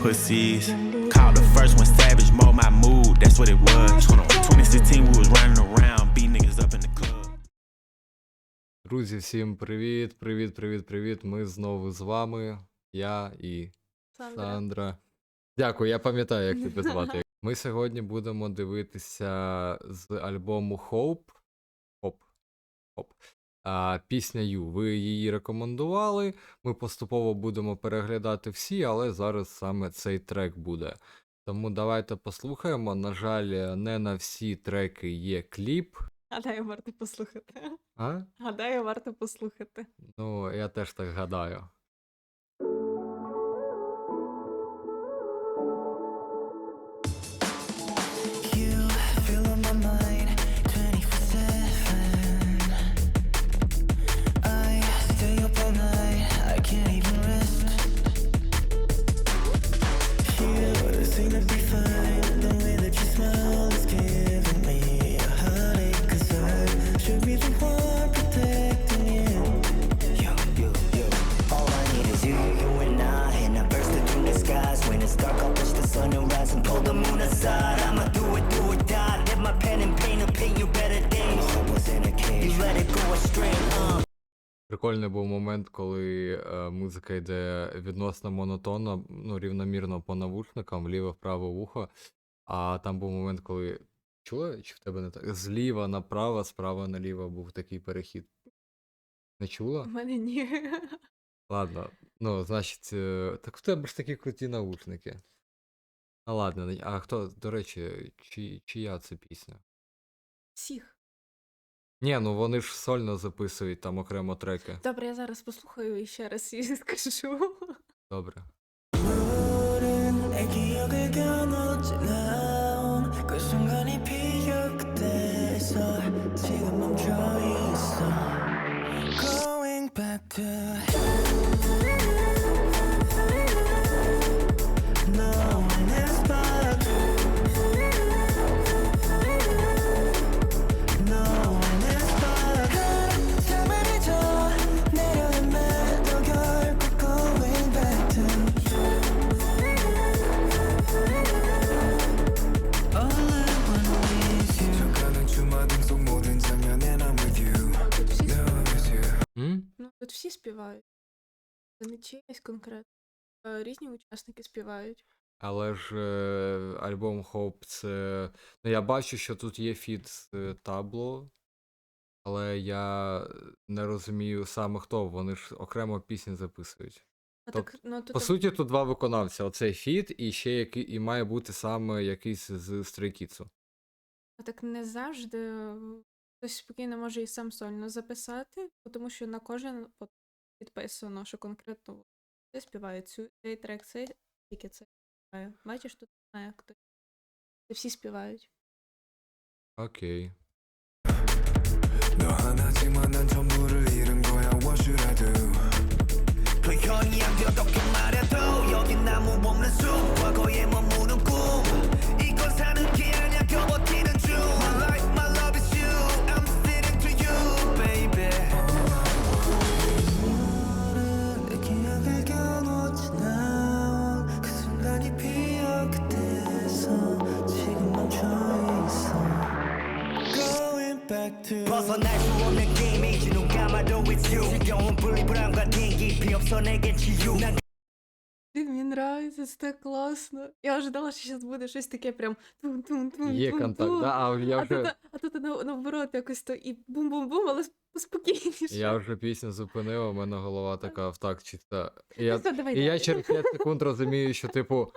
Pussies. Called the first one savage, mold my mood. That's what it was. 2016, we was running around, beat niggas up in the club. Друзі, всім привіт, привіт, привіт, привіт. Ми знову з вами. Я і Сандра. Сандра. Дякую, я пам'ятаю, як тебе звати. Ми сьогодні будемо дивитися з альбому Hope. Hope. Hope. А, пісня Ю. Ви її рекомендували. Ми поступово будемо переглядати всі, але зараз саме цей трек буде. Тому давайте послухаємо. На жаль, не на всі треки є кліп. Гадаю, варто послухати. А? Гадаю, варто послухати. Ну, я теж так гадаю. Прикольний був момент, коли е, музика йде відносно монотонно, ну, рівномірно по навушникам, вліво-вправо вухо. А там був момент, коли. Чула? Чи в тебе не так? Зліва направо, справа наліво був такий перехід. Не чула? У мене ні. Ладно. Ну, значить, е, так в тебе ж такі круті наушники. А ладно, а хто, до речі, чи, чия це пісня? Всіх. Ні, ну вони ж сольно записують там окремо треки. Добре, я зараз послухаю і ще раз їй скажу. Добре. Going back to М? ну, тут всі співають. Це не чиясь конкретно. Е, Різні учасники співають. Але ж е, альбом Hope це. Ну, я бачу, що тут є фіт з е, Табло, але я не розумію саме хто. Вони ж окремо пісні записують. А Тоб- так, ну, тут По суті, тут два виконавця: оцей фіт, і ще який, і має бути саме якийсь з Kids. а так не завжди е, хтось спокійно може і сам сольно записати, тому що на кожен підписано, що конкретно це співає цю цей трек, цей тільки це співає. Бачиш, тут немає хто. Це всі співають. Окей. 너 back to 벗어날 수 없는 게임이지 누가 말도 it's you 지겨운 분리불안과 딩기 없어 내겐 치유 난 Блін, мені нравиться, це так класно. Я ожидала, що зараз буде щось таке прям тун-тун-тун. Є контакт, да? а я А тут, вже, а тут на- наоборот якось то і бум-бум-бум, але сп- спокійніше. я вже пісню зупинив, у мене голова така в такт чиста. І я, Ну, все, давай і я далі. через 5 секунд розумію, що типу.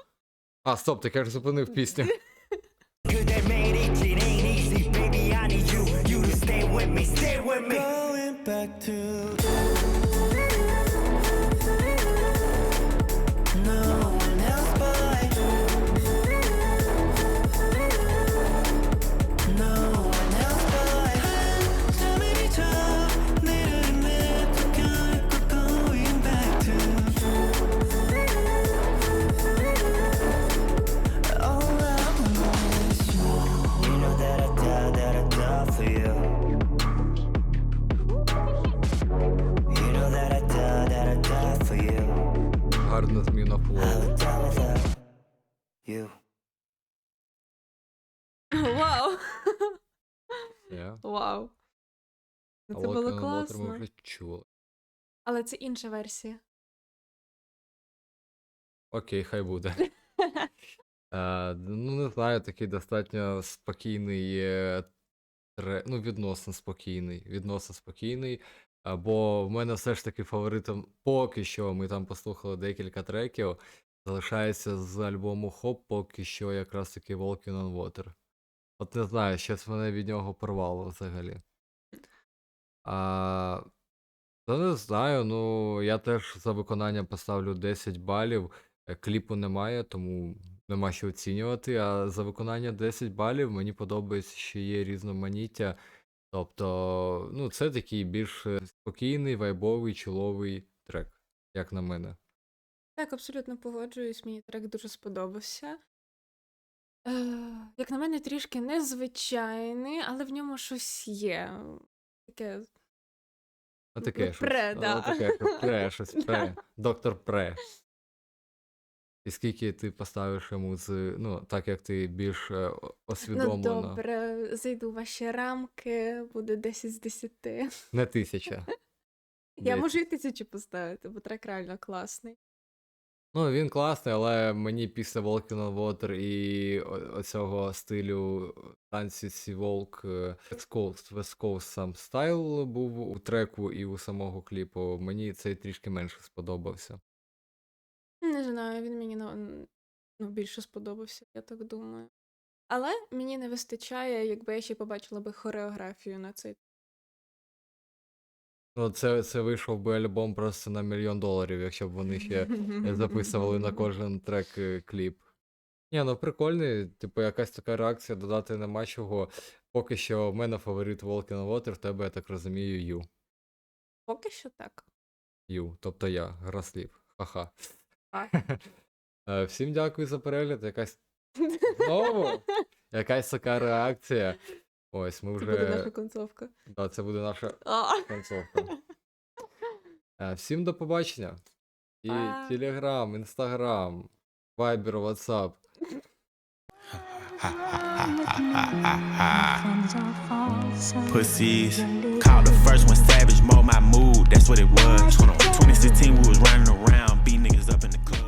А, стоп, так я ж зупинив пісню. 그댈 back to Yeah. Вау. Ну, Це було класно. ми вже чули. Але це інша версія. Окей, хай буде. Е, ну, не знаю, такий достатньо спокійний тре... ну, відносно спокійний. Відносно спокійний. Бо в мене все ж таки фаворитом поки що ми там послухали декілька треків. Залишається з альбому Хоп, поки що якраз таки Walking on Water. От не знаю, щось мене від нього порвало взагалі. А, та не знаю, ну я теж за виконання поставлю 10 балів. Е, Кліпу немає, тому нема що оцінювати. А за виконання 10 балів мені подобається, що є різноманіття. Тобто, ну, це такий більш е, спокійний, вайбовий, чоловий трек, як на мене. Так, абсолютно погоджуюсь, мені трек дуже сподобався. Е, як на мене, трішки незвичайний, але в ньому щось є. Таке. Ну, таке Ну, щось. пре, ну, да. таке пре, щось, пре. Доктор Пре. І скільки ти поставиш йому з, ну, так як ти більш е, Ну, добре, зайду в ваші рамки, буде 10 з 10. Не тисяча. Я можу і тисячу поставити, бо трек реально класний. Ну, він класний, але мені після Walking on Water і оцього стилю танці Сі Волк е, West Coast, West Coast сам стайл був у треку і у самого кліпу. Мені цей трішки менше сподобався. Не знаю, він мені на- ну, більше сподобався, я так думаю. Але мені не вистачає, якби я ще побачила би хореографію на цей. Ну, це, це вийшов би альбом просто на мільйон доларів, якщо б вони ще записували на кожен трек е, кліп. Ні, ну прикольний, типу, якась така реакція додати нема чого. Поки що в мене фаворит Walking on Water, в тебе, я так розумію, Ю. Поки що так. Ю, тобто я, гра слів. Ха-ха. Е, Всім дякую за перегляд. Якась знову якась така реакція. Ось, ми Це буде наша концовка. Да, це буде наша А. концовка. Е, Всім до побачення. І. Телеграм, Інстаграм, Вайбер, Ватсап. Pussies. Called the first one savage, mold my mood, that's what it was. 2016, we was running around, beat niggas up in the club.